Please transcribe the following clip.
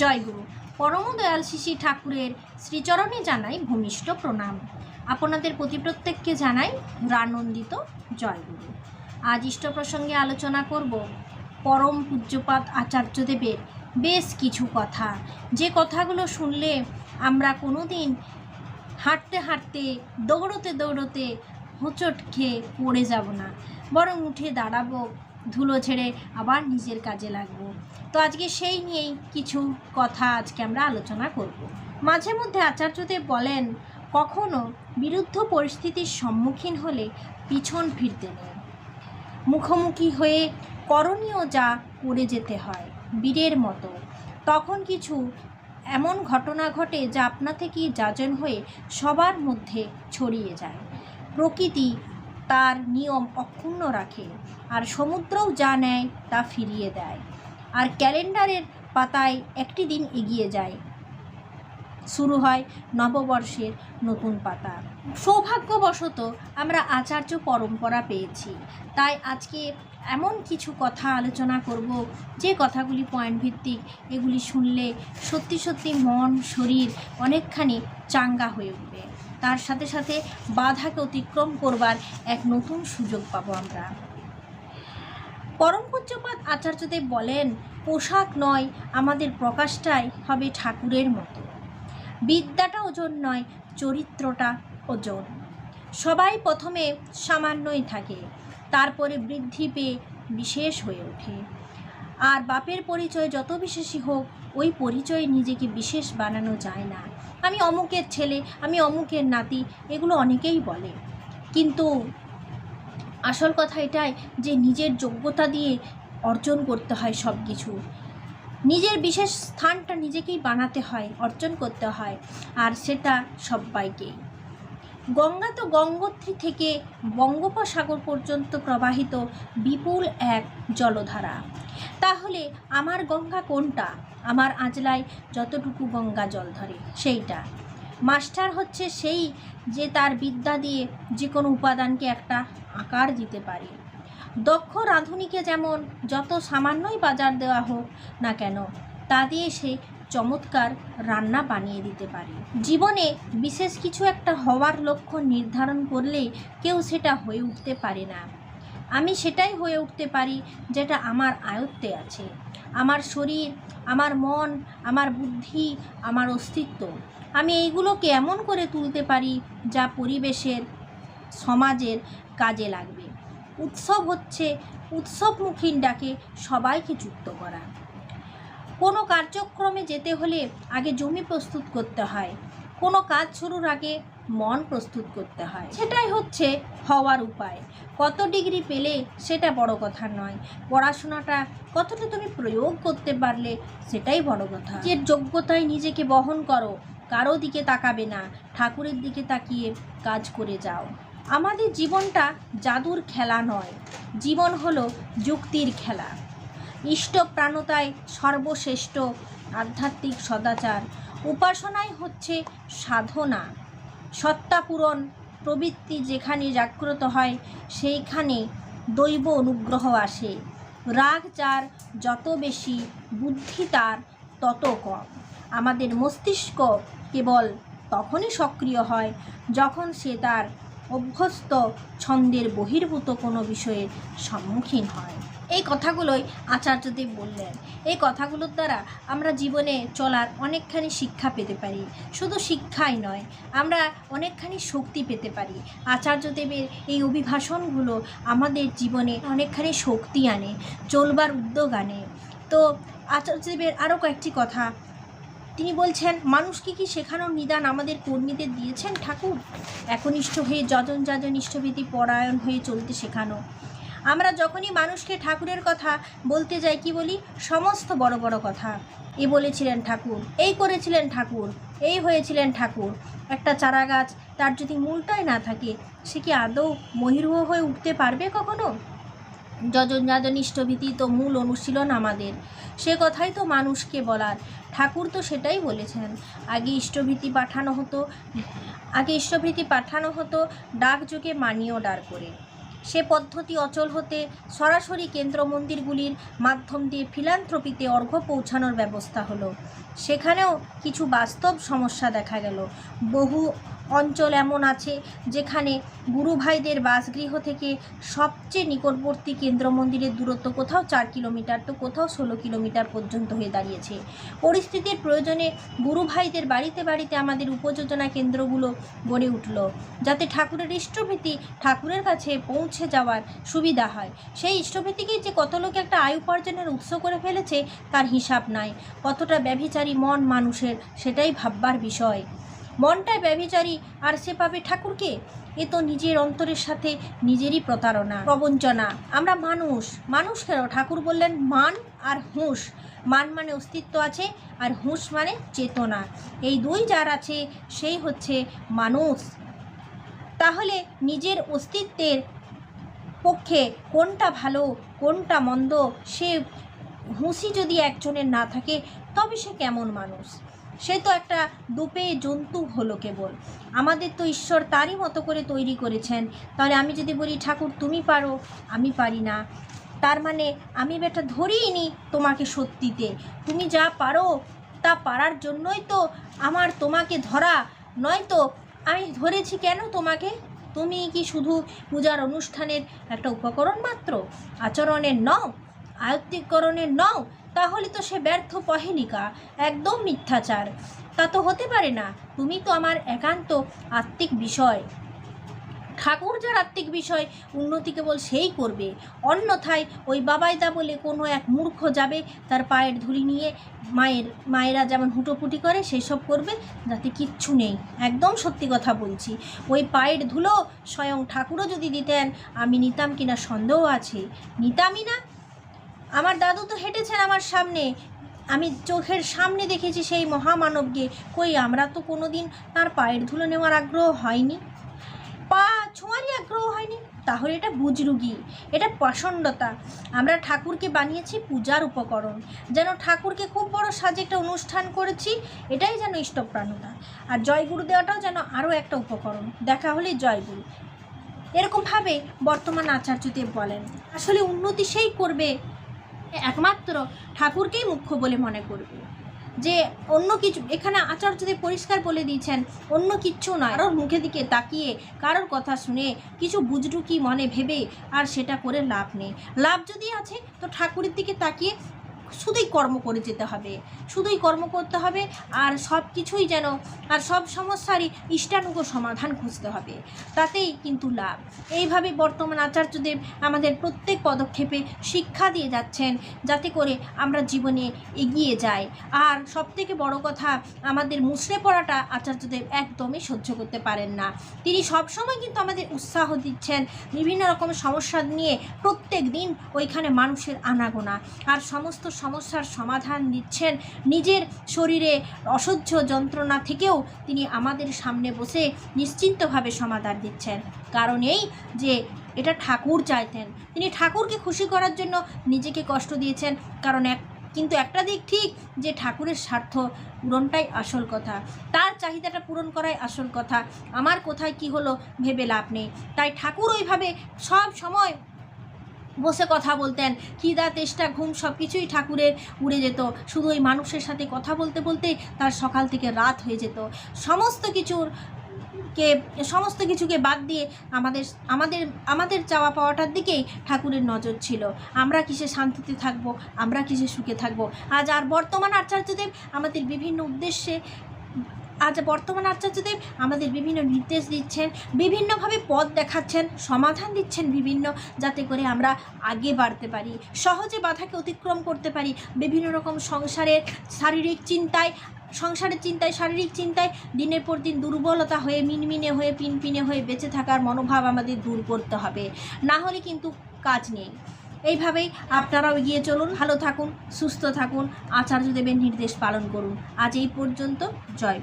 জয়গুরু পরম দয়াল শিশি ঠাকুরের শ্রীচরণে জানাই ভূমিষ্ঠ প্রণাম। আপনাদের প্রতি প্রত্যেককে জানাই রানন্দিত জয়গুরু আজ ইষ্ট প্রসঙ্গে আলোচনা করব পরম পূজ্যপাত আচার্যদেবের বেশ কিছু কথা। যে কথাগুলো শুনলে আমরা কোনো দিন হাঁটতে হাঁটতে, দৌড়তে দৌড়তে হোঁচট খেয়ে পড়ে যাব না, বরং উঠে দাঁড়াবো ধুলো ছেড়ে আবার নিজের কাজে লাগবো। তো আজকে সেই নিয়েই কিছু কথা আজকে আমরা আলোচনা করব। মাঝে মধ্যে আচার্যদেব বলেন, কখনো বিরুদ্ধ পরিস্থিতির সম্মুখীন হলে পিছন ফিরতে নেই। মুখোমুখি হয়ে করণীয় যা করে যেতে হয়, বীরের মতো। তখন কিছু এমন ঘটনা ঘটে যা আপনা থেকেই যাজন হয়ে সবার মধ্যে ছড়িয়ে যায়। প্রকৃতি তার নিয়ম অক্ষুণ্ণ রাখে আর সমুদ্রও যা নেয় তা ফিরিয়ে দেয়। আর ক্যালেন্ডারের পাতায় একটি দিন এগিয়ে যায়। শুরু হয় নববর্ষের নতুন পাতা। সৌভাগ্যবশত আমরা আচার্য পরম্পরা পেয়েছি। তাই আজকে এমন কিছু কথা আলোচনা করব, যে কথাগুলি পয়েন্ট ভিত্তিক এগুলি শুনলে সত্যি সত্যি মন, শরীর অনেকখানি চাঙ্গা হয়ে উঠবে। তার সাথে সাথে বাধাকে অতিক্রম করবার এক নতুন সুযোগ পাবো আমরা। পরম পূজ্যপাত আচার্যদেব বলেন, পোশাক নয়, আমাদের প্রকাশটাই হবে ঠাকুরের মতো। বিদ্যাটা ওজন নয়, চরিত্রটা ওজন। সবাই প্রথমে সামান্যই থাকে, তারপরে বৃদ্ধি পেয়ে বিশেষ হয়ে ওঠে। আর বাপের পরিচয় যত বিশেষই হোক, ওই পরিচয়ে নিজেকে বিশেষ বানানো যায় না। আমি অমুকের ছেলে, আমি অমুকের নাতি, এগুলো অনেকেই বলে। কিন্তু আসল কথা এটাই যে নিজের যোগ্যতা দিয়ে অর্জন করতে হয় সব কিছু নিজের বিশেষ স্থানটা নিজেকেই বানাতে হয়, অর্জন করতে হয়, আর সেটা সবাইকেই। গঙ্গা তো গঙ্গোত্রী থেকে বঙ্গোপসাগর পর্যন্ত প্রবাহিত বিপুল এক জলধারা। তাহলে আমার গঙ্গা কোনটা? আমার আজলায় যতটুকু গঙ্গা জল ধরে, সেইটা। মাস্টার হচ্ছে সেই যে তার বিদ্যা দিয়ে যে কোনো উপাদানকে একটা আকার দিতে পারে। দক্ষ রাঁধুনিকে যেমন যত সামান্যই বাজার দেওয়া হোক না কেন, তা দিয়ে সে চমৎকার রান্না বানিয়ে দিতে পারে। জীবনে বিশেষ কিছু একটা হওয়ার লক্ষ্য নির্ধারণ করলে কেউ সেটা হয়ে উঠতে পারে না। আমি সেটাই হয়ে উঠতে পারি যেটা আমার আয়ত্তে আছে। আমার শরীর, আমার মন, আমার বুদ্ধি, আমার অস্তিত্ব। আমি এইগুলোকে এমন করে তুলতে পারি যা পরিবেশের, সমাজের কাজে লাগবে। উৎসব হচ্ছে উৎসবমুখীন ডাকে সবাইকে যুক্ত করা। কোনো কার্যক্রমে যেতে হলে আগে জমি প্রস্তুত করতে হয়। কোনো কাজ শুরুর আগে মন প্রস্তুত করতে হয়। সেটাই হচ্ছে হওয়ার উপায়। কত ডিগ্রি পেলে সেটা বড় কথা নয়। পড়াশোনাটা কতটা তুমি প্রয়োগ করতে পারলে সেটাই বড় কথা। যে যোগ্যতায় নিজেকে বহন করো। কারও দিকে তাকাবে না। ঠাকুরের দিকে তাকিয়ে কাজ করে যাও। আমাদের জীবনটা জাদুর খেলা নয়। জীবন হলো যুক্তির খেলা। ইষ্টপ্রাণতায় সর্বশ্রেষ্ঠ আধ্যাত্মিক সদাচার। উপাসনাই হচ্ছে সাধনা। সত্তাপূরণ প্রবৃত্তি যেখানে জাগ্রত হয়, সেইখানে দৈব অনুগ্রহ আসে। রাগ যার যত বেশি, বুদ্ধি তার তত কম। আমাদের মস্তিষ্ক কেবল তখনই সক্রিয় হয় যখন সে তার অভ্যস্ত ছন্দের বহির্ভূত কোনো বিষয়ের সম্মুখীন হয়। এই কথাগুলোই আচার্যদেব বললেন। এই কথাগুলোর দ্বারা আমরা জীবনে চলার অনেকখানি শিক্ষা পেতে পারি। শুধু শিক্ষাই নয়, আমরা অনেকখানি শক্তি পেতে পারি। আচার্যদেবের এই অভিভাষণগুলো আমাদের জীবনে অনেকখানি শক্তি আনে, চলবার উদ্যোগ আনে। তো আচার্যদেবের আরও কয়েকটি কথা তিনি বলছেন, মানুষকে কি শেখানোর নিদান আমাদের কর্মীদের দিয়েছেন ঠাকুর? একনিষ্ঠ হয়ে যজন যজন ইষ্টভীতি পরায়ণ হয়ে চলতে শেখানো। আমরা যখনই মানুষকে ঠাকুরের কথা বলতে যাই, কি বলি? সমস্ত বড় বড় কথা। এ বলেছিলেন ঠাকুর, এই করেছিলেন ঠাকুর, এই হয়েছিলেন ঠাকুর। একটা চারা গাছ তার যদি মূলটাই না থাকে, সে কি আদৌ মহিরুহ হয়ে উঠতে পারবে কখনো? যজন যাজন ইষ্টভীতি তো মূল অনুশীলন আমাদের। সে কথাই তো মানুষকে বলার। ঠাকুর তো সেটাই বলেছেন। আগে ইষ্টভীতি পাঠানো হতো, আগে ইষ্টভীতি পাঠানো হতো ডাকযোগে মানিও ডার করে। সে পদ্ধতি অচল হতে সরাসরি কেন্দ্র মন্দিরগুলির মাধ্যম দিয়ে ফিলান্থ্রপিতে অর্ঘ্য পৌঁছানোর ব্যবস্থা হলো। সেখানেও কিছু বাস্তব সমস্যা দেখা গেল। বহু অঞ্চল এমন আছে যেখানে গুরু ভাইদের বাসগৃহ থেকে সবচেয়ে নিকটবর্তী কেন্দ্র মন্দিরের দূরত্ব কোথাও চার কিলোমিটার তো কোথাও ষোলো কিলোমিটার পর্যন্ত হয়ে দাঁড়িয়েছে। পরিস্থিতির প্রয়োজনে গুরু ভাইদের বাড়িতে বাড়িতে আমাদের উপযোজনা কেন্দ্রগুলো গড়ে উঠল, যাতে ঠাকুরের ইষ্টভীতি ঠাকুরের কাছে পৌঁছে যাওয়ার সুবিধা হয়। সেই ইষ্টভীতিকেই যে কত লোক একটা আয় উপার্জনের উৎস করে ফেলেছে, তার হিসাব নাই। কতটা ব্যভিচারী মন মানুষের, সেটাই ভাববার বিষয়। মনটাই ব্যভিচারী, আর সে পাবে ঠাকুরকে? এ তো নিজের অন্তরের সাথে নিজেরই প্রতারণা, প্রবঞ্চনা। আমরা মানুষ মানুষ কেন? ঠাকুর বললেন, মান আর হুঁশ। মান মানে অস্তিত্ব আছে, আর হুঁশ মানে চেতনা। এই দুই যার আছে, সেই হচ্ছে মানুষ। তাহলে নিজের অস্তিত্বের পক্ষে কোনটা ভালো, কোনটা মন্দ? সে হুঁশি যদি একজনের না থাকে, তবে সে কেমন মানুষ? সে তো একটা দুপে জন্তু হলো কেবল। আমাদের তো ঈশ্বর তারই মতো করে তৈরি করেছেন। তাহলে আমি যদি বলি, ঠাকুর, তুমি পারো? আমি পারি না। তার মানে আমি বেটা ধরেই নি তোমাকে সত্যিতে। তুমি যা পারো তা পারার জন্যই তো আমার তোমাকে ধরা। নয়তো আমি ধরেছি কেন তোমাকে? তুমি কি শুধু পূজার অনুষ্ঠানের একটা উপকরণ মাত্র? আচরণের নও, আয়ত্তিকরণের নও তাহলে তো সে ব্যর্থ পহেলিকা, একদম মিথ্যাচার। তা তো হতে পারে না, তুমি তো আমার একান্ত আত্মিক বিষয়। ঠাকুর যার আত্মিক বিষয়, উন্নতি কেবল সেই করবে। অন্যথায় ওই বাবাইদা বলে কোনো এক মূর্খ যাবে, তার পায়ের ধুলি নিয়ে মায়ের, মায়েরা যেমন হুটোপুটি করে সেই সব করবে, যাতে কিচ্ছু নেই। একদম সত্যি কথা বলছি। ওই পায়ের ধুলো স্বয়ং ঠাকুরও যদি দিতেন, আমি নিতাম কিনা সন্দেহ আছে। নিতামই না আমার দাদু তো হেঁটেছেন আমার সামনে। আমি চোখের সামনে দেখেছি সেই মহামানবকে। কই, আমরা তো কোনো দিন তার পায়ের ধুলো নেওয়ার আগ্রহ হয়নি। পা ছোঁয়ারই আগ্রহ হয়নি। তাহলে এটা বুজরুগি। এটা প্রচণ্ডতা আমরা ঠাকুরকে বানিয়েছি পূজার উপকরণ। যেন ঠাকুরকে খুব বড় সাজে একটা অনুষ্ঠান করেছি, এটাই যেন ইষ্টপ্রাণতা। আর জয়গুরু দেওয়াটাও যেন আরও একটা উপকরণ। দেখা হলে জয়গুরু এরকমভাবে বর্তমান আচার্যদেব বলেন। আসলে উন্নতি সেই করবে একমাত্র ঠাকুরকেই মুখ্য বলে মনে করবে। যে অন্য কিছু এখানে আচার্যদের পরিষ্কার বলে দিয়েছেন, অন্য কিচ্ছু নয়। কারোর মুখে দিকে তাকিয়ে, কারোর কথা শুনে কিছু বুজরুকি মনে ভেবে আর সেটা করে লাভ নেই। লাভ যদি আছে, তো ঠাকুরের দিকে তাকিয়ে শুধুই কর্ম করে যেতে হবে, শুধুই কর্ম করতে হবে আর সব কিছুই যেন, আর সব সমস্যারই ইষ্টানুগ সমাধান খুঁজতে হবে, তাতেই কিন্তু লাভ। এইভাবে বর্তমান আচার্যদেব আমাদের প্রত্যেক পদক্ষেপে শিক্ষা দিয়ে যাচ্ছেন যাতে করে আমরা জীবনে এগিয়ে যাই। আর সবথেকে বড় কথা, আমাদের মুসড়ে পড়াটা আচার্যদেব একদমই সহ্য করতে পারেন না। তিনি সবসময় কিন্তু আমাদের উৎসাহ দিচ্ছেন বিভিন্ন রকম সমস্যা নিয়ে প্রত্যেক দিন ওইখানে মানুষের আনাগোনা। আর সমস্ত সমস্যার সমাধান দিচ্ছেন নিজের শরীরে অসহ্য যন্ত্রণা থেকেও তিনি আমাদের সামনে বসে নিশ্চিন্তভাবে সমাধান দিচ্ছেন। কারণ এই যে এটা ঠাকুর চাইতেন, তিনি ঠাকুরকে খুশি করার জন্য নিজেকে কষ্ট দিয়েছেন। কারণ এক, কিন্তু একটা দিক ঠিক যে ঠাকুরের স্বার্থ পূরণটাই আসল কথা। তার চাহিদাটা পূরণ করাই আসল কথা। আমার কোথায় কি হলো ভেবে লাভ নেই। তাই ঠাকুর ওইভাবে সব সময় বসে কথা বলতেন। খিদা তেষ্টা ঘুম সব কিছুই ঠাকুরের উড়ে যেত। শুধু ওই মানুষের সাথে কথা বলতে বলতে তার সকাল থেকে রাত হয়ে যেত। সমস্ত কিছুর কে, সমস্ত কিছুকে বাদ দিয়ে আমাদের আমাদের আমাদের চাওয়া পাওয়াটার দিকেই ঠাকুরের নজর ছিল। আমরা কিসে শান্তিতে থাকব? আমরা কিসে সুখে থাকব? আজ আর বর্তমান আচার্যদেব আমাদের বিভিন্ন উদ্দেশ্যে আজ বর্তমান আচার্যদেব আমাদের বিভিন্ন নির্দেশ দিচ্ছেন, বিভিন্নভাবে পথ দেখাচ্ছেন, সমাধান দিচ্ছেন বিভিন্ন যাতে করে আমরা আগে বাড়তে পারি, সহজে বাধাকে অতিক্রম করতে পারি, বিভিন্ন রকম সংসারের শারীরিক চিন্তায়, সংসারের চিন্তায়, শারীরিক চিন্তায় দিনের পর দিন দুর্বলতা হয়ে, মিনমিনে হয়ে, পিনপিনে হয়ে বেঁচে থাকার মনোভাব আমাদের দূর করতে হবে। না হলে কিন্তু কাজ নেই। এইভাবেই আপনারাও এগিয়ে চলুন, ভালো থাকুন, সুস্থ থাকুন, আচার্যদেবের নির্দেশ পালন করুন। আজ এই পর্যন্ত, জয়